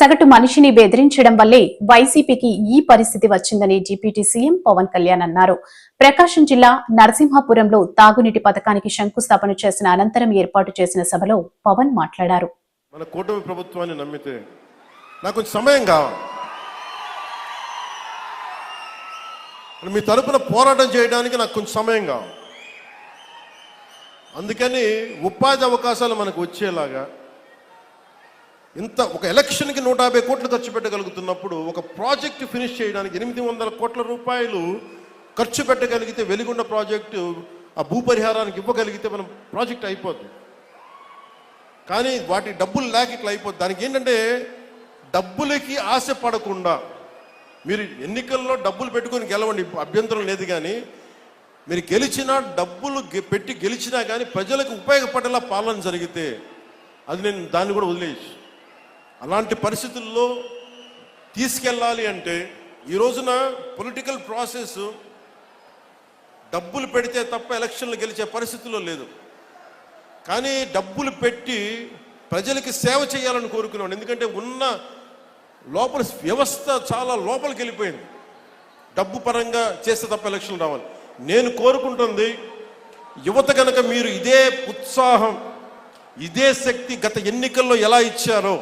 సగటు మనిషిని బెదిరించడం వల్లే వైసీపీకి ఈ పరిస్థితి వచ్చిందని డిప్యూటీ సీఎం పవన్ కళ్యాణ్ అన్నారు. ప్రకాశం జిల్లా నరసింహాపురంలో తాగునీటి పథకానికి శంకుస్థాపన చేసిన అనంతరం ఏర్పాటు చేసిన సభలో పవన్ మాట్లాడారు. మన కూటమి ప్రభుత్వాన్ని నమ్మితే నాకు సమయం కావాలి. మీ తరపున పోరాటం చేయడానికి నాకు కొంచెం సమయం కావాలి. అందుకని ఉపాధి అవకాశాలు మనకు వచ్చేలాగా ఇంత ఒక ఎలక్షన్కి నూట యాభై కోట్లు ఖర్చు పెట్టగలుగుతున్నప్పుడు ఒక ప్రాజెక్ట్ ఫినిష్ చేయడానికి ఎనిమిది వందల కోట్ల రూపాయలు ఖర్చు పెట్టగలిగితే వెలుగున్న ప్రాజెక్టు ఆ భూ పరిహారానికి ఇవ్వగలిగితే మనం ప్రాజెక్ట్ అయిపోద్ది. కానీ వాటి డబ్బులు లేక ఇట్లా అయిపోద్ది. దానికి ఏంటంటే డబ్బులకి ఆశ పడకుండా మీరు ఎన్నికల్లో డబ్బులు పెట్టుకొని గెలవండి అభ్యంతరం లేదు కానీ మీరు గెలిచినా డబ్బులు గె- పెట్టి గెలిచినా కానీ ప్రజలకు ఉపయోగపడేలా పాలన జరిగితే అది నేను దాన్ని కూడా వదిలేసి అలాంటి పరిస్థితుల్లో తీసుకెళ్ళాలి అంటే ఈ రోజున పొలిటికల్ ప్రాసెస్ డబ్బులు పెడితే తప్ప ఎలక్షన్లు గెలిచే పరిస్థితుల్లో లేదు. కానీ డబ్బులు పెట్టి ప్రజలకి సేవ చేయాలని కోరుకున్నాను ఎందుకంటే ఉన్న లోపల వ్యవస్థ చాలా లోపలికి వెళ్ళిపోయింది. డబ్బు పరంగా చేస్తే తప్ప ఎలక్షన్లు రావాలి. నేను కోరుకుంటుంది యువత కనుక మీరు ఇదే ఉత్సాహం ఇదే శక్తి గత ఎన్నికల్లో ఎలా ఇచ్చారో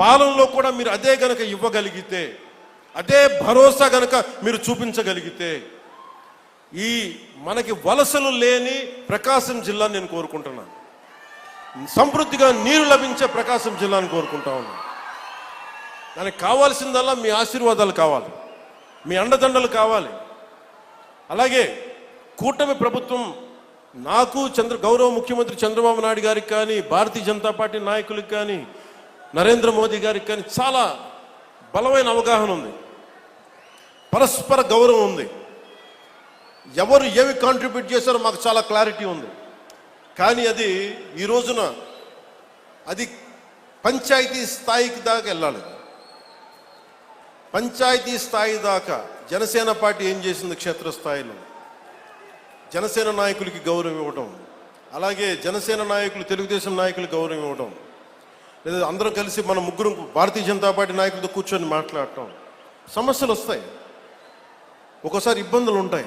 పాలనలో కూడా మీరు అదే గనక ఇవ్వగలిగితే అదే భరోసా గనక మీరు చూపించగలిగితే ఈ మనకి వలసలు లేని ప్రకాశం జిల్లా నేను కోరుకుంటున్నాను. సమృద్ధిగా నీరు లభించే ప్రకాశం జిల్లాని కోరుకుంటా ఉన్నాను. దానికి కావాల్సిందల్లా మీ ఆశీర్వాదాలు కావాలి. మీ అండదండలు కావాలి. అలాగే కూటమి ప్రభుత్వం నాకు చంద్ర గౌరవ ముఖ్యమంత్రి చంద్రబాబు నాయుడు గారికి కానీ భారతీయ జనతా పార్టీ నాయకులకు కానీ నరేంద్ర మోదీ గారికి కానీ చాలా బలమైన అవగాహన ఉంది. పరస్పర గౌరవం ఉంది. ఎవరు ఏమి కాంట్రిబ్యూట్ చేశారో మాకు చాలా క్లారిటీ ఉంది. కానీ అది ఈ రోజున అది పంచాయతీ స్థాయికి దాకా వెళ్ళాలి. పంచాయతీ స్థాయి దాకా జనసేన పార్టీ ఏం చేసింది క్షేత్రస్థాయిలో? జనసేన నాయకులకి గౌరవం ఇవ్వడం అలాగే జనసేన నాయకులు తెలుగుదేశం నాయకులు గౌరవం ఇవ్వడం లేదా అందరం కలిసి మన ముగ్గురు భారతీయ జనతా పార్టీ నాయకులతో కూర్చొని మాట్లాడటం. సమస్యలు వస్తాయి. ఒక్కోసారి ఇబ్బందులు ఉంటాయి.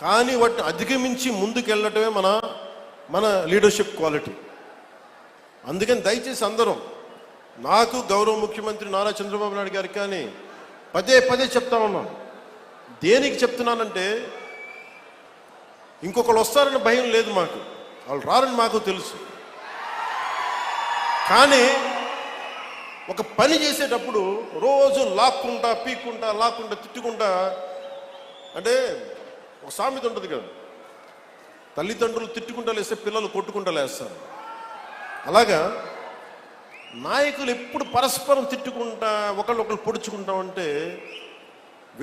కానీ వాటిని అధిగమించి ముందుకెళ్ళటమే మన మన లీడర్షిప్ క్వాలిటీ అందుకని దయచేసి అందరం నాకు గౌరవ ముఖ్యమంత్రి నారా చంద్రబాబు నాయుడు గారికి కానీ పదే పదే చెప్తా ఉన్నాను దేనికి చెప్తున్నానంటే ఇంకొకరు వస్తారని భయం లేదు మాకు. వాళ్ళు రారని మాకు తెలుసు. కానీ ఒక పని చేసేటప్పుడు రోజు లాక్కుంటా పీక్కుంటా లాక్కుంటా తిట్టుకుంటా అంటే ఒక సామెత ఉంటుంది కదా. తల్లిదండ్రులు తిట్టుకుంటా లేస్తే పిల్లలు కొట్టుకుంటా లేస్తారు. అలాగా నాయకులు ఎప్పుడు పరస్పరం తిట్టుకుంటా ఒకళ్ళు ఒకళ్ళు పొడుచుకుంటా ఉంటే